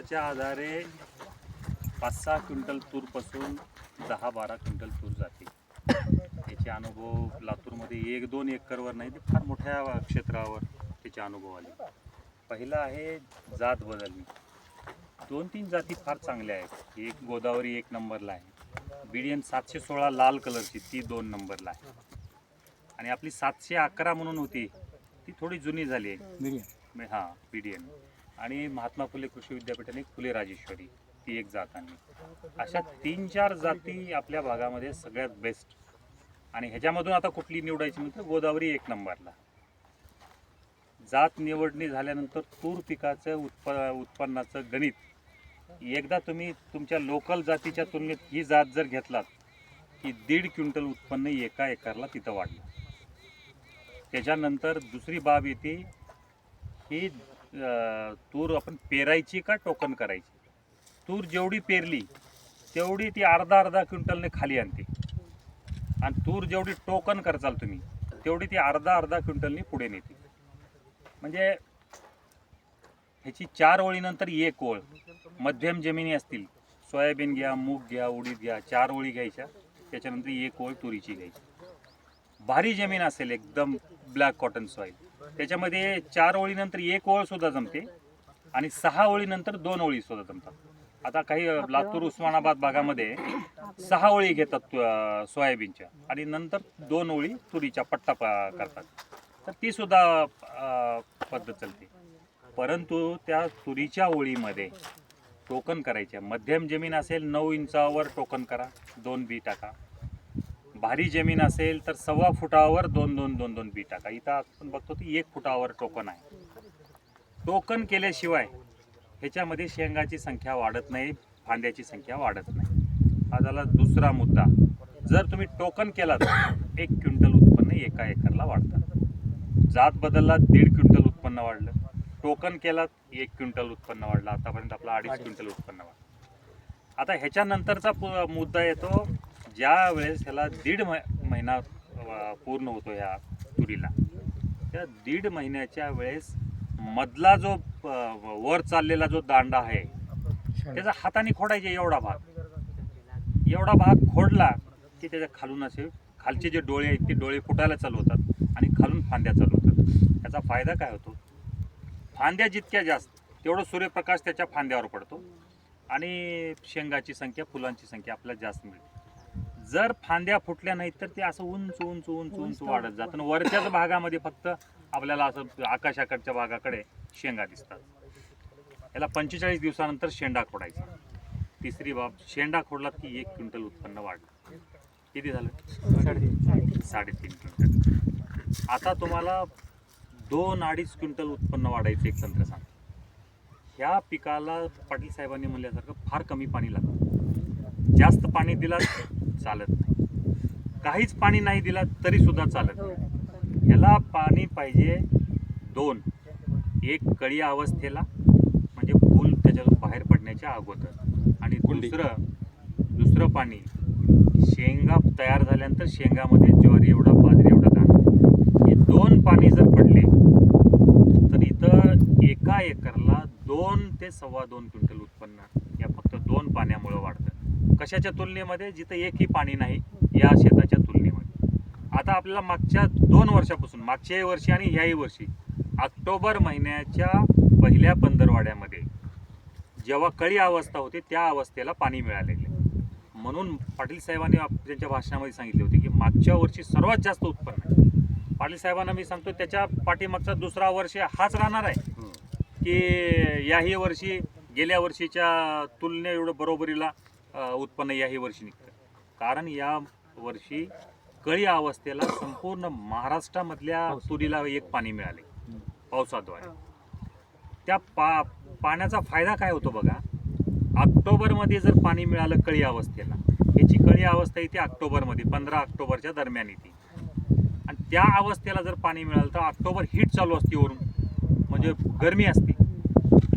अंदाजाच्या आधारे पाच सहा क्विंटल तूरपासून दहा बारा क्विंटल तूर जाते. याचे अनुभव लातूरमध्ये एक दोन एकरवर नाही ते फार मोठ्या क्षेत्रावर त्याचे अनुभव आले. पहिला आहे जात बदलणी. दोन तीन जाती फार चांगल्या आहेत. एक गोदावरी एक नंबरला आहे. बीडीएन सातशे सोळा लाल कलरची ती दोन नंबरला आहे. आणि आपली सातशे अकरा म्हणून होती ती थोडी जुनी झाली आहे. हां बी डी एन आणि महात्मा फुले कृषी विद्यापीठाने फुले राजेश्वरी ती एक जात आणली. अशा तीन चार जाती आपल्या भागामध्ये सगळ्यात बेस्ट आणि ह्याच्यामधून आता कुठली निवडायची म्हणतो गोदावरी एक नंबरला. जात निवडणी झाल्यानंतर तूर पिकाचं उत्प उत्पन्नाचं गणित. एकदा तुम्ही तुमच्या लोकल जातीच्या तुलनेत ही जात जर घेतलात की दीड क्विंटल उत्पन्न एका एकरला तिथं वाढलं. त्याच्यानंतर दुसरी बाब येते की तूर आपण पेरायची का टोकन करायची? तूर जेवढी पेरली तेवढी ती अर्धा अर्धा क्विंटलने खाली आणते. आणि तूर जेवढी टोकन करचाल तुम्ही तेवढी ती अर्धा अर्धा क्विंटलने पुढे नेते. म्हणजे ह्याची चार ओळीनंतर एक ओळ. मध्यम जमिनी असतील सोयाबीन घ्या मूग घ्या उडीद घ्या चार ओळी घ्यायच्या त्याच्यानंतर एक ओळ तुरीची घ्यायची. भारी जमीन असेल एकदम ब्लॅक कॉटन सॉईल त्याच्यामध्ये चार ओळीनंतर एक ओळ सुद्धा जमते आणि सहा ओळीनंतर दोन ओळी सुद्धा जमतात. आता काही लातूर उस्मानाबाद भागामध्ये सहा ओळी घेतात सोयाबीनच्या आणि नंतर दोन ओळी तुरीच्या पट्टा करतात. तर ती सुद्धा पद्धत चालते. परंतु त्या तुरीच्या ओळीमध्ये टोकन करायच्या. मध्यम जमीन असेल नऊ इंचावर टोकन करा दोन बी टाका. भारी जमीन असेल तर सव्वा फुटावर दोन दोन दोन दोन बी टाका. इथं आपण बघतो की एक फुटावर टोकन आहे. टोकन केल्याशिवाय ह्याच्यामध्ये शेंगाची संख्या वाढत नाही फांद्याची संख्या वाढत नाही. हा झाला दुसरा मुद्दा. जर तुम्ही टोकन केलात एक क्विंटल उत्पन्न एका एकरला वाढतं. जात बदलला दीड क्विंटल उत्पन्न वाढलं. टोकन केलात एक क्विंटल उत्पन्न वाढलं. आतापर्यंत आपलं अडीच क्विंटल उत्पन्न वाढलं. आता ह्याच्यानंतरचा मुद्दा येतो ज्या वेळेस ह्याला दीड महिना पूर्ण होतो ह्या तुरीला त्या दीड महिन्याच्या वेळेस मधला जो वर चाललेला जो दांडा आहे त्याचा हाताने खोडायचे एवढा भाग. एवढा भाग खोडला की त्याच्या खालून असे खालचे जे डोळे आहेत ते डोळे फुटायला चालू होतात आणि खालून फांद्या चालू होतात. त्याचा फायदा काय होतो? फांद्या जितक्या जास्त तेवढं सूर्यप्रकाश त्याच्या फांद्यावर पडतो आणि शेंगाची संख्या फुलांची संख्या आपल्याला जास्त मिळते. जर फांद्या फुटल्या नाहीत तर ते असं उंच उंच उंच उंच वाढत जातं. आणि वरच्याच भागामध्ये फक्त आपल्याला असं आकाशाकडच्या भागाकडे शेंगा दिसतात. याला पंचेचाळीस दिवसानंतर शेंडा खोडायचा. तिसरी बाब शेंडा खोडला की एक क्विंटल उत्पन्न वाढलं. किती झालं? साडेतीन. क्विंटल. आता तुम्हाला दोन अडीच क्विंटल उत्पन्न वाढायचं एक तंत्र सांग ह्या पिकाला पाटील साहेबांनी म्हणल्यासारखं फार कमी पाणी लागतं. जास्त पाणी दिला चालत नाही. काहीच पाणी नाही दिला तरी सुद्धा चालत नाही. याला पाणी पाहिजे दोन. एक कळी अवस्थेला म्हणजे फूल त्याच्यातून बाहेर पडण्याच्या अगोदर. आणि दुसरं दुसरं पाणी शेंगा तयार झाल्यानंतर शेंगामध्ये ज्वारी एवढा बाजरी एवढा दाणा. हे दोन पाणी जर पडले तर इथं एका एकरला दोन ते सव्वा दोन क्विंटल उत्पन्न या फक्त दोन पाण्यामुळं वाढतं. कशाच्या तुलनेमध्ये जिथं एकही पाणी नाही या शेताच्या तुलनेमध्ये. आता आपल्याला मागच्या दोन वर्षापासून मागच्याही वर्षी आणि ह्याही वर्षी ऑक्टोबर महिन्याच्या पहिल्या पंधरवाड्यामध्ये जेव्हा कळी अवस्था होती त्या अवस्थेला पाणी मिळालेले म्हणून पाटील साहेबांनी त्यांच्या भाषणामध्ये सांगितले होते की मागच्या वर्षी सर्वात जास्त उत्पन्न आहे. पाटील साहेबांना मी सांगतो त्याच्या पाठीमागचा दुसरा वर्ष हाच राहणार आहे. की याही वर्षी गेल्या वर्षीच्या तुलने एवढं बरोबरीला उत्पन्न याही वर्षी निघतं कारण या वर्षी कळी अवस्थेला संपूर्ण महाराष्ट्रामधल्या तुरीला एक पाणी मिळाले. पावसाद्वारे. त्या पा पाण्याचा फायदा काय होतो बघा? ऑक्टोबरमध्ये जर पाणी मिळालं कळी अवस्थेला याची कळी अवस्था येते ऑक्टोबरमध्ये पंधरा ऑक्टोबरच्या दरम्यान येते. आणि त्या अवस्थेला जर पाणी मिळालं तर ऑक्टोबर हीट चालू असते वरून. म्हणजे गरमी असते.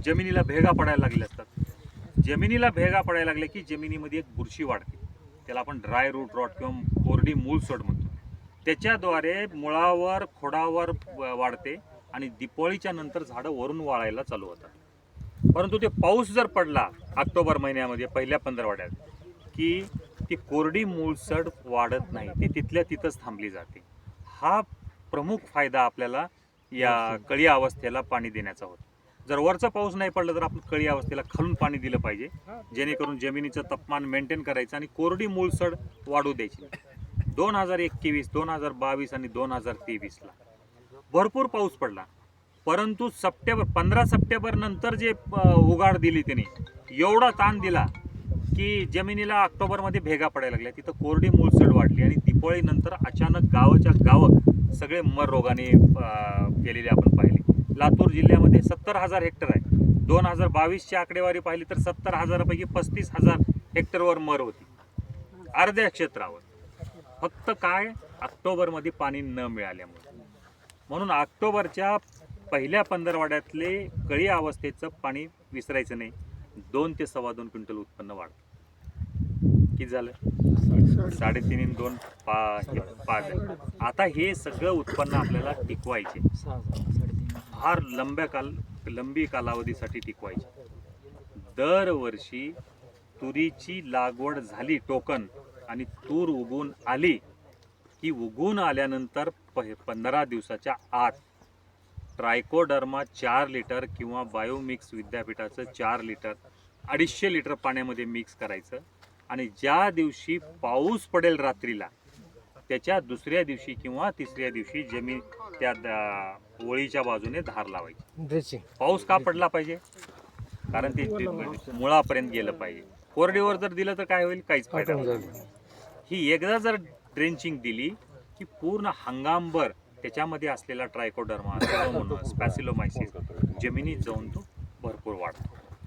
जमिनीला भेगा पडायला लागले असतात. जमिनीला भेगा पडायला लागल्या की जमिनीमध्ये एक बुरशी वाढते. त्याला आपण ड्राय रूट रॉट किंवा कोरडी मूळसोड म्हणतो. त्याच्याद्वारे मुळावर खोडावर वाढते आणि दिपाळीच्या नंतर झाडं वरून वाळायला चालू होतात. परंतु ते पाऊस जर पडला ऑक्टोबर महिन्यामध्ये पहिल्या पंधरवड्यात की ती कोरडी मूळसड वाढत नाही ती तिथल्या तिथंच थांबली जाते. हा प्रमुख फायदा आपल्याला या कळी अवस्थेला पाणी देण्याचा होतो. जर वरचा पाऊस नाही पडला तर आपण कळी अवस्थेला खालून पाणी दिलं पाहिजे. जेणेकरून जमिनीचं तापमान मेंटेन करायचं आणि कोरडी मूळसड वाढू द्यायची. दोन हजार एकवीस दोन हजार बावीस आणि दोन हजार तेवीसला भरपूर पाऊस पडला. परंतु सप्टेंबर पंधरा सप्टेंबर नंतर जे उघाड दिली त्यांनी एवढा ताण दिला की जमिनीला ऑक्टोबरमध्ये भेगा पडायला लागल्या. तिथं कोरडी मूळसड वाढली आणि दिपाळीनंतर अचानक गावाच्या गावं सगळे मर रोगाने गेलेले आपण पाहिले. लातूर जिल्ह्यामध्ये सत्तर हजार हेक्टर आहे. दोन हजार बावीसची आकडेवारी पाहिली तर सत्तर हजारापैकी पस्तीस हजार हेक्टरवर मर होती. अर्ध्या क्षेत्रावर. फक्त काय? ऑक्टोबरमध्ये पाणी न मिळाल्यामुळे. म्हणून ऑक्टोबरच्या पहिल्या पंधरवाड्यातले कळी अवस्थेचं पाणी विसरायचं नाही. दोन ते सव्वा दोन क्विंटल उत्पन्न वाढतं. किती झालं? साडेतीन दोन पा पाच. आता हे सगळं उत्पन्न आपल्याला टिकवायचे फार लंब्या काल लंबी कालावधीसाठी टिकवायची. दरवर्षी तुरीची लागवड झाली टोकन आणि तूर उगून आली की उगून आल्यानंतर प- पंधरा दिवसाच्या आत ट्रायकोडर्मा चार लिटर किंवा बायोमिक्स विद्यापीठाचं चार लिटर अडीचशे लिटर पाण्यामध्ये मिक्स करायचं आणि ज्या दिवशी पाऊस पडेल रात्रीला त्याच्या दुसऱ्या दिवशी किंवा तिसऱ्या दिवशी जमीन त्या द- ओळीच्या बाजूने धार लावायची. ड्रेसिंग पाऊस का पडला पाहिजे? कारण ते ते मुळापर्यंत गेलं पाहिजे. कोरडीवर जर दिलं तर काय होईल? काहीच फायदा होणार. नाही. ही एकदा जर ड्रेंचिंग दिली की पूर्ण हंगामभर त्याच्यामध्ये असलेला ट्रायकोडर्मा स्पॅसिलोमायसिस जमिनीत जाऊन तो भरपूर वाढतो.